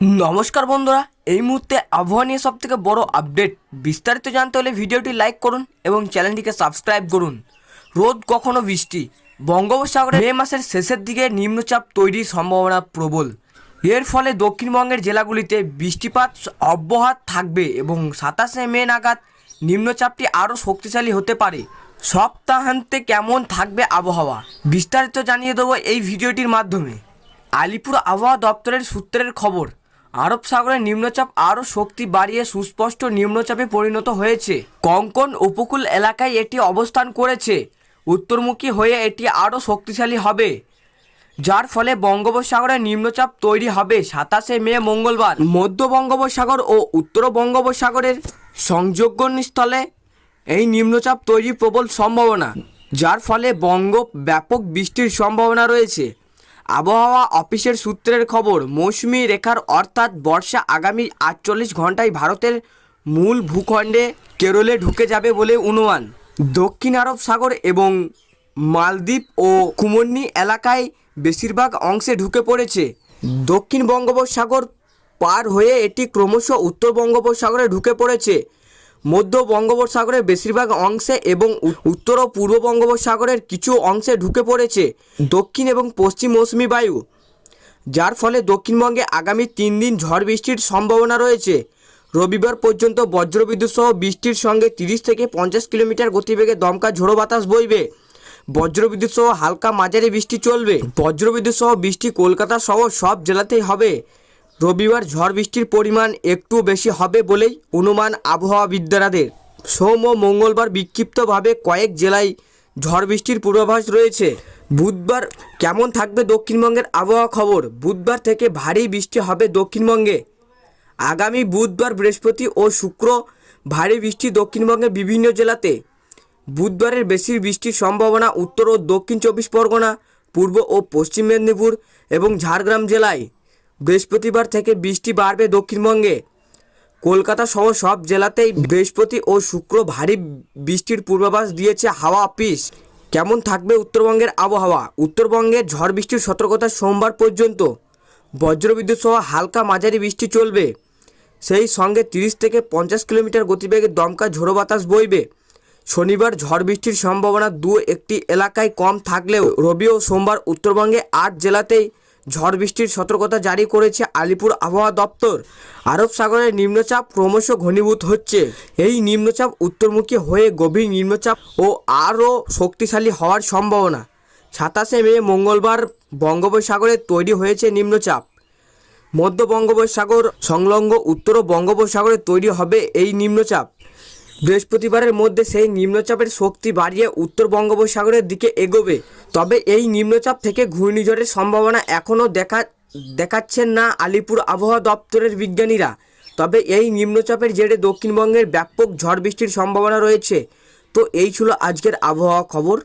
নমস্কার বন্ধুরা, এই মুহূর্তে আবহাওয়া নিয়ে সব থেকে বড় আপডেট বিস্তারিত জানতে হলে ভিডিওটি লাইক করুন এবং চ্যানেলটিকে সাবস্ক্রাইব করুন। রোদ কখনো বৃষ্টি, বঙ্গোপসাগরে মে মাসের শেষের দিকে নিম্নচাপ তৈরির সম্ভাবনা প্রবল। এর ফলে দক্ষিণবঙ্গের জেলাগুলিতে বৃষ্টিপাত অব্যাহত থাকবে এবং সাতাশে মে নাগাদ নিম্নচাপটি আরও শক্তিশালী হতে পারে। সপ্তাহান্তে কেমন থাকবে আবহাওয়া? বিস্তারিত জানিয়ে দেবো এই ভিডিওটির মাধ্যমে। আলিপুর আবহাওয়া দপ্তরের সূত্রের খবর আরব সাগরে নিম্নচাপ আরও শক্তি বাড়িয়ে সুস্পষ্ট নিম্নচাপে পরিণত হয়েছে। কঙ্কন উপকূল এলাকায় এটি অবস্থান করেছে। উত্তরমুখী হয়ে এটি আরও শক্তিশালী হবে, যার ফলে বঙ্গোপসাগরে নিম্নচাপ তৈরি হবে সাতাশে মে মঙ্গলবার। মধ্য বঙ্গোপসাগর ও উত্তর বঙ্গোপসাগরের সংযোগস্থলে এই নিম্নচাপ তৈরির প্রবল সম্ভাবনা, যার ফলে বঙ্গ ব্যাপক বৃষ্টির সম্ভাবনা রয়েছে। আবহাওয়া অফিসের সূত্রের খবর, মৌসুমি রেখার অর্থাৎ বর্ষা আগামী আটচল্লিশ ঘন্টায় ভারতের মূল ভূখণ্ডে কেরলে ঢুকে যাবে বলে অনুমান। দক্ষিণ আরব সাগর এবং মালদ্বীপ ও কুমন্নি এলাকায় বেশিরভাগ অংশে ঢুকে পড়েছে। দক্ষিণ বঙ্গোপসাগর পার হয়ে এটি ক্রমশ উত্তর বঙ্গোপসাগরে ঢুকে পড়েছে। মধ্য বঙ্গোপসাগরের বেশিরভাগ অংশে এবং উত্তর ও পূর্ব বঙ্গোপসাগরের কিছু অংশে ঢুকে পড়েছে দক্ষিণ এবং পশ্চিম মৌসুমি বায়ু, যার ফলে দক্ষিণবঙ্গে আগামী তিন দিন ঝড় বৃষ্টির সম্ভাবনা রয়েছে। রবিবার পর্যন্ত বজ্রবিদ্যুৎ সহ বৃষ্টির সঙ্গে তিরিশ থেকে পঞ্চাশ কিলোমিটার গতিবেগে দমকা ঝোড়ো বাতাস বইবে। বজ্রবিদ্যুৎ সহ হালকা মাঝারি বৃষ্টি চলবে। বজ্রবিদ্যুৎ সহ বৃষ্টি কলকাতা সহ সব জেলাতেই হবে। রবিবার ঝড় বৃষ্টির পরিমাণ একটু বেশি হবে বলেই অনুমান আবহাওয়াবিদদের। সোম ও মঙ্গলবার বিক্ষিপ্তভাবে কয়েক জেলায় ঝড় বৃষ্টির পূর্বাভাস রয়েছে। বুধবার কেমন থাকবে দক্ষিণবঙ্গের আবহাওয়া খবর? বুধবার থেকে ভারী বৃষ্টি হবে দক্ষিণবঙ্গে। আগামী বুধবার বৃহস্পতি ও শুক্র ভারী বৃষ্টি দক্ষিণবঙ্গের বিভিন্ন জেলাতে। বুধবারের বেশি বৃষ্টির সম্ভাবনা উত্তর ও দক্ষিণ চব্বিশ পরগনা, পূর্ব ও পশ্চিম মেদিনীপুর এবং ঝাড়গ্রাম জেলায়। বৃহস্পতিবার থেকে বৃষ্টি বাড়বে দক্ষিণবঙ্গে। কলকাতা সহ সব জেলাতেই বৃহস্পতি ও শুক্র ভারী বৃষ্টির পূর্বাভাস দিয়েছে হাওয়া অফিস। কেমন থাকবে উত্তরবঙ্গের আবহাওয়া? উত্তরবঙ্গের ঝড় বৃষ্টির সতর্কতা সোমবার পর্যন্ত। বজ্রবিদ্যুৎ সহ হালকা মাঝারি বৃষ্টি চলবে। সেই সঙ্গে তিরিশ থেকে পঞ্চাশ কিলোমিটার গতিবেগে দমকা ঝোড়ো বাতাস বইবে। শনিবার ঝড় বৃষ্টির সম্ভাবনা দু একটি এলাকায় কম থাকলেও রবি ও সোমবার উত্তরবঙ্গে আট জেলাতেই ঝড় বৃষ্টির সতর্কতা জারি করেছে আলিপুর আবহাওয়া দপ্তর। আরব সাগরের নিম্নচাপ ক্রমশ ঘনীভূত হচ্ছে। এই নিম্নচাপ উত্তরমুখী হয়ে গভীর নিম্নচাপ ও আরও শক্তিশালী হওয়ার সম্ভাবনা। সাতাশে মে মঙ্গলবার বঙ্গোপসাগরে তৈরি হয়েছে নিম্নচাপ। মধ্য বঙ্গোপসাগর সংলগ্ন উত্তর বঙ্গোপসাগরে তৈরি হবে এই নিম্নচাপ। বৃহস্পতিবারের মধ্যে সেই নিম্নচাপের শক্তি বাড়িয়ে উত্তর বঙ্গোপসাগরের দিকে এগোবে। তবে এই নিম্নচাপ থেকে ঘূর্ণিঝড়ের সম্ভাবনা এখনও দেখা, দেখাচ্ছেন না আলিপুর আবহাওয়া দপ্তরের বিজ্ঞানীরা। তবে এই নিম্নচাপের জেরে দক্ষিণবঙ্গের ব্যাপক ঝড় বৃষ্টির সম্ভাবনা রয়েছে। তো এই ছিল আজকের আবহাওয়া খবর।